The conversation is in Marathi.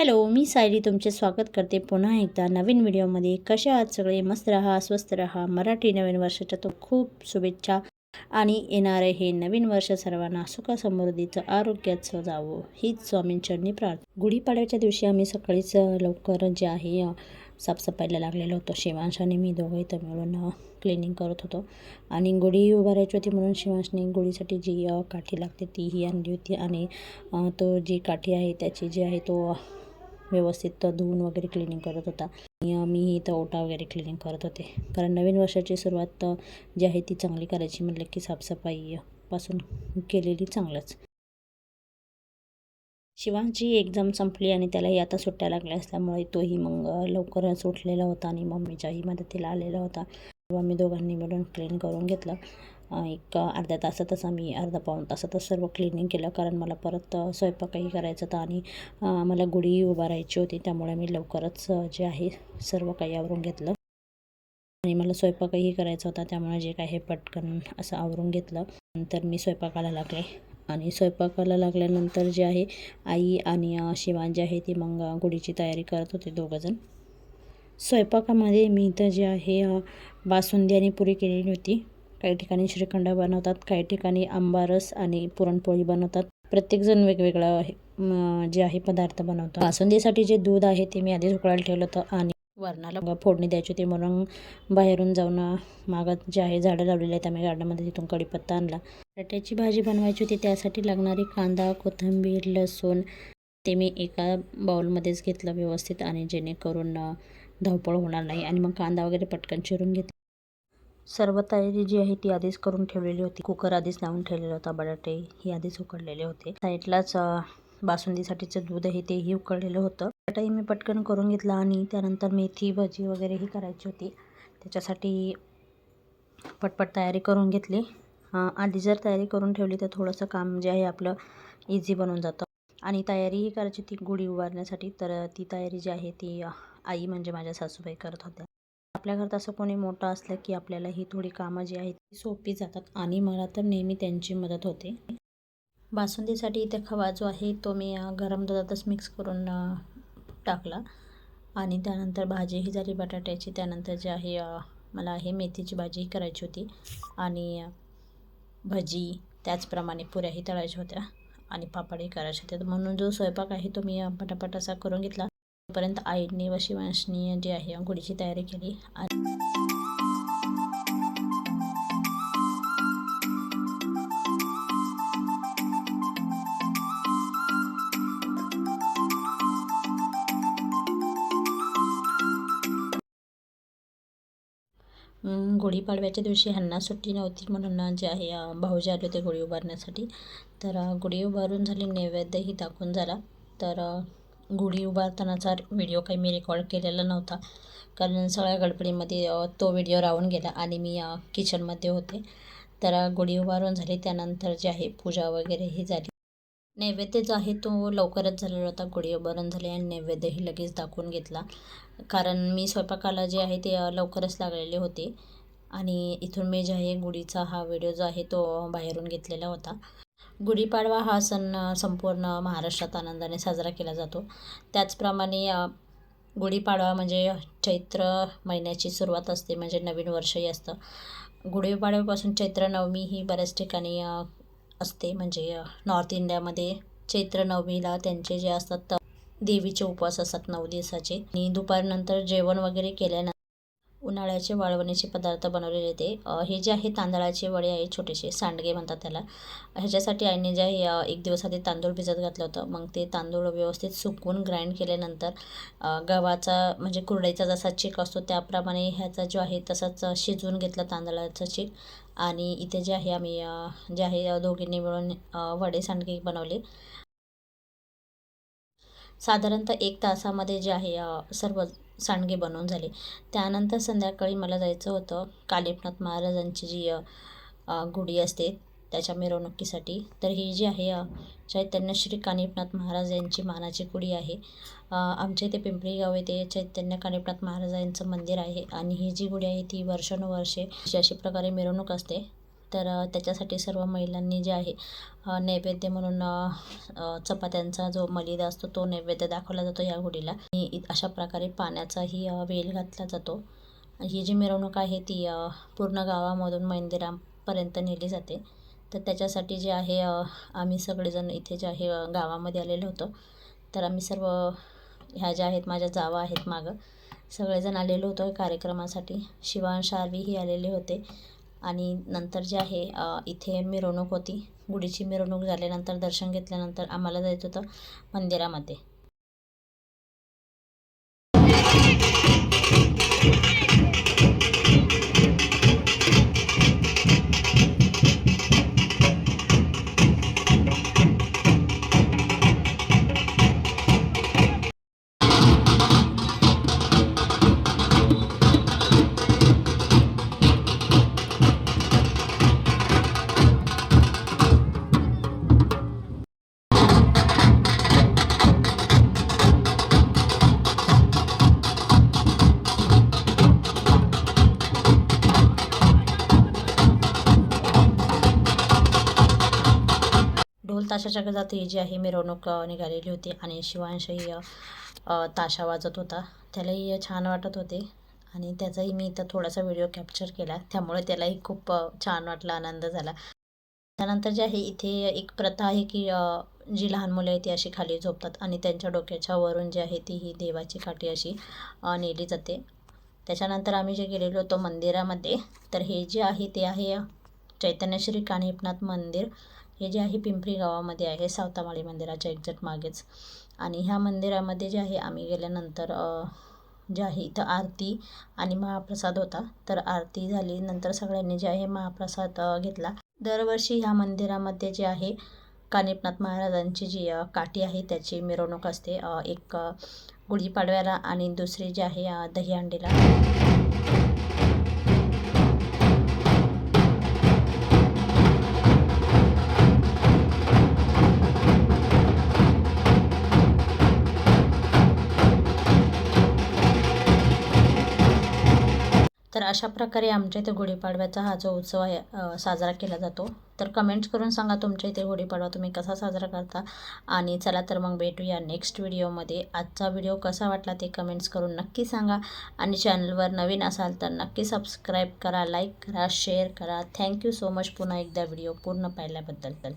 हॅलो मी सायली तुमचे स्वागत करते पुन्हा एकदा नवीन व्हिडिओमध्ये. कशा आहात सगळे? मस्त राहा स्वस्त राहा. मराठी नवीन वर्षाच्या तो खूप शुभेच्छा आणि येणारे हे नवीन वर्ष सर्वांना सुखसमृद्धीचं आरोग्याचं जावं. हीच स्वामींचरणी प्रार्थना. गुढीपाडव्याच्या दिवशी आम्ही सकाळीच लवकर जे आहे साफसफाईला लागलेलो होतो. शिवांशाने मी दोघं इथं मिळून क्लिनिंग करत होतो. आणि गुढी उभारायची होती म्हणून शिवांशने गुढीसाठी जी काठी लागते तीही आणली होती. आणि तो जी काठी आहे त्याची जी आहे तो व्यवस्थित धुवून वगैरे क्लिनिंग करत होता. आणि मी इथं ओटा वगैरे क्लिनिंग करत होते. कारण नवीन वर्षाची सुरुवात जी आहे ती चांगली करायची म्हटलं की साफसफाई पासून केलेली चांगलंच. शिवांची एक्झाम संपली आणि त्यालाही आता सुट्ट्या लागल्या असल्यामुळे तोही मग लवकरच उठलेला होता आणि मम्मीच्याही मदतीला आलेला होता. तेव्हा मी दोघांनी मिळून क्लीन करून घेतलं. एक अर्ध्या तासातच आम्ही अर्धा पाऊण तासातच सर्व क्लिनिंग केलं. कारण मला परत स्वयंपाकही करायचा होता आणि मला गुढी उभारायची होती. त्यामुळे मी लवकरच जे आहे सर्व काही आवरून घेतलं. आणि मला स्वयंपाकही करायचा होता. त्यामुळे जे काय हे पटकन असं आवरून घेतलं. नंतर मी स्वयंपाकाला लागले. आणि स्वयंपाकाला लागल्यानंतर जे आहे आई आणि शिवान जे आहे ती मग गुढीची तयारी करत होते दोघंजण. स्वयंपाकामध्ये मी इथं जे आहे बासुंदी आणि पुरी केलेली होती. काही ठिकाणी श्रीखंड बनवतात काही ठिकाणी आंबारस आणि पुरणपोळी बनवतात. प्रत्येकजण वेगवेगळं आहे जे आहे पदार्थ बनवतो बासुंदीसाठी जे दूध आहे ते मी आधीच उकळायला ठेवलं होतं आणि वरणाला फोडणी द्यायची होती म्हणून बाहेरून जाऊन मागत जे आहे झाडं लावलेली आहेत आम्ही गार्डनमध्ये तिथून कढीपत्ता आणला. बटाट्याची भाजी बनवायची होती त्यासाठी लागणारी कांदा कोथिंबीर लसूण ते मी एका बाउलमध्येच घेतलं व्यवस्थित आणि जेणेकरून धावपळ होणार नाही आणि मग कांदा वगैरे पटकन चिरून घेतला. सर्व तयारी जी आहे ती आधीच करून ठेवलेली होती. कुकर आधीच लावून ठेवलेला होता बटाटे ही आधीच उकडलेले होते. साईडलाच बासुंदीसाठीचं दूध आहे तेही उकडलेलं होतं. बटाटाही मी पटकन करून घेतला आणि त्यानंतर मेथी भजी वगैरेही करायची होती. त्याच्यासाठी पटपट तयारी करून घेतली. आधी जर तयारी करून ठेवली तर थोडंसं काम जे आहे आपलं इझी बनून जातं. आणि तयारीही करायची ती गुढी उभारण्यासाठी. तर ती तयारी जी आहे ती आई म्हणजे माझ्या सासूबाई करत होत्या. आपल्या घरात असं कोणी मोठं असलं की आपल्याला ही थोडी कामं जी आहेत ती सोपी जातात. आणि मला तर नेहमी त्यांची मदत होते. बासुंदीसाठी इथे खवा जो आहे तो मी गरम दुधातच मिक्स करून टाकला. आणि त्यानंतर भाजीही झाली बटाट्याची त्यानंतर जे आहे मला हे मेथीची भाजीही करायची होती. आणि भजी त्याचप्रमाणे पुऱ्याही तळायच्या होत्या. आणि पापडही करायचे होते. म्हणून जो स्वयंपाक आहे तो मी पटापट असा करून घेतला. तोपर्यंत आईने व शिवांशनी जी आहे गुढीची तयारी केली. आणि गुढीपाडव्याच्या दिवशी ह्यांना सुट्टी नव्हती म्हणून जे आहे भाऊजी आले होते गुढी उभारण्यासाठी. तर गुढी उभारून झाली नैवेद्यही दाखवून झाला. तर गुढी उभारतानाचा व्हिडिओ काही मी रेकॉर्ड केलेला नव्हता. कारण सगळ्या गडबडीमध्ये तो व्हिडिओ राहून गेला आणि मी किचनमध्ये होते. तर गुढी उभारून झाली. त्यानंतर जे आहे पूजा वगैरे ही झाली. नैवेद्य जो आहे तो लवकरच झालेला होता. गुढी उभारून झाली आणि नैवेद्यही लगेच दाखवून घेतला. कारण मी स्वयंपाकाला जे आहे ते लवकरच लागलेले होते. आणि इथून मी जे आहे गुढीचा हा व्हिडिओ जो आहे तो बाहेरून घेतलेला होता. गुढीपाडवा हा सण संपूर्ण महाराष्ट्रात आनंदाने साजरा केला जातो. त्याचप्रमाणे गुढीपाडवा म्हणजे चैत्र महिन्याची सुरुवात असते म्हणजे नवीन वर्षही असतं. गुढीपाडव्यापासून चैत्र नवमी ही बऱ्याच ठिकाणी असते. म्हणजे नॉर्थ इंडियामध्ये चैत्र नवमीला त्यांचे जे असतात देवीचे उपवास असतात नऊ दिवसाचे. आणि दुपारनंतर जेवण वगैरे केल्यानंतर उन्हाळ्याचे वाळवणीचे पदार्थ बनवलेले होते हे जे आहे तांदळाचे वडे आहे छोटेसे सांडगे म्हणतात त्याला. ह्याच्यासाठी आईने जे आहे एक दिवस आधी तांदूळ भिजत घातलं होतं. मग ते तांदूळ व्यवस्थित सुकवून ग्राइंड केल्यानंतर गव्हाचा म्हणजे कुरडईचा जसा चीक असतो त्याप्रमाणे ह्याचा जो आहे तसाच शिजवून घेतला तांदळाचा चीक. आणि इथे जे आहे आम्ही जे आहे दोघींनी मिळून वडे सांडगे बनवले. साधारणतः एक तासामध्ये जे आहे सर्व सांडगे बनवून झाले. त्यानंतर संध्याकाळी मला जायचं होतं कालिपनाथ महाराजांची जी गुढी असते त्याच्या मिरवणुकीसाठी. तर ही जी आहे चैतन्य श्री कानिपनाथ महाराज यांची मानाची गुढी आहे. आमच्या इथे पिंपरी गाव येथे चैतन्य कानिपनाथ महाराजांचं मंदिर आहे आणि ही जी गुढी आहे ती वर्षानुवर्षे अशी अशी प्रकारे मिरवणूक असते. तर त्याच्यासाठी सर्व महिलांनी जे आहे नैवेद्य म्हणून चपात्यांचा जो मलिदा असतो तो नैवेद्य दाखवला जातो या होळीला आणि इ- अशा प्रकारे पाण्याचाही वेल घातला जातो. ही जी मिरवणूक आहे ती पूर्ण गावामधून मंदिरापर्यंत नेली जाते. तर त्याच्यासाठी जे आहे आम्ही सगळेजण इथे जे आहे गावामध्ये आलेलो होतो. तर आम्ही सर्व ह्या ज्या आहेत माझ्या जावा आहेत मागं सगळेजण आलेलो होतो कार्यक्रमासाठी. शिवान शार्वीही आलेले होते. आणि नंतर जे आहे इथे मिरवणूक होती. गुढीची मिरवणूक झाल्यानंतर दर्शन घेतल्यानंतर आम्हाला जायचं होतं मंदिरामध्ये. ताशाच्या गजात ही जी आहे मिरवणूक निघालेली होती आणि शिवांशही ताशा वाजत होता. त्यालाही छान वाटत होते. आणि त्याचाही मी इथं थोडासा व्हिडिओ कॅप्चर केला. त्यामुळे त्यालाही खूप छान वाटला आनंद झाला. त्यानंतर जे आहे इथे एक प्रथा आहे की जी लहान मुलं आहे ती अशी खाली झोपतात आणि त्यांच्या डोक्याच्या वरून जी आहे ती ही देवाची काठी अशी नेली जाते. त्याच्यानंतर आम्ही जे गेलेलो होतो मंदिरामध्ये तर हे जे आहे ते आहे चैतन्यश्री कानिपनाथ मंदिर. हे जे आहे पिंपरी गावामध्ये आहे सावतामाळी मंदिराच्या एक्झॅक्ट मागेच. आणि ह्या मंदिरामध्ये जे आहे आम्ही गेल्यानंतर जे आहे इथं आरती आणि महाप्रसाद होता. तर आरती झाली नंतर सगळ्यांनी जे आहे महाप्रसाद घेतला. दरवर्षी ह्या मंदिरामध्ये जे आहे कानिपनाथ महाराजांची जी काठी आहे त्याची मिरवणूक असते. एक गुढीपाडव्याला आणि दुसरी जी आहे दहीहंडीला. अशा प्रकारे आमच्या इथे गुढीपाडव्याचा हा जो उत्सव आहे साजरा केला जातो. तर कमेंट्स करून सांगा तुमच्या इथे गुढीपाडवा तुम्ही कसा साजरा करता? आणि चला तर मग भेटूया नेक्स्ट व्हिडिओमध्ये आजचा व्हिडिओ कसा वाटला ते कमेंट्स करून नक्की सांगा. आणि चॅनलवर नवीन असाल तर नक्की सबस्क्राईब करा लाईक करा शेअर करा. थँक्यू सो मच पुन्हा एकदा व्हिडिओ पूर्ण पाहिल्याबद्दल.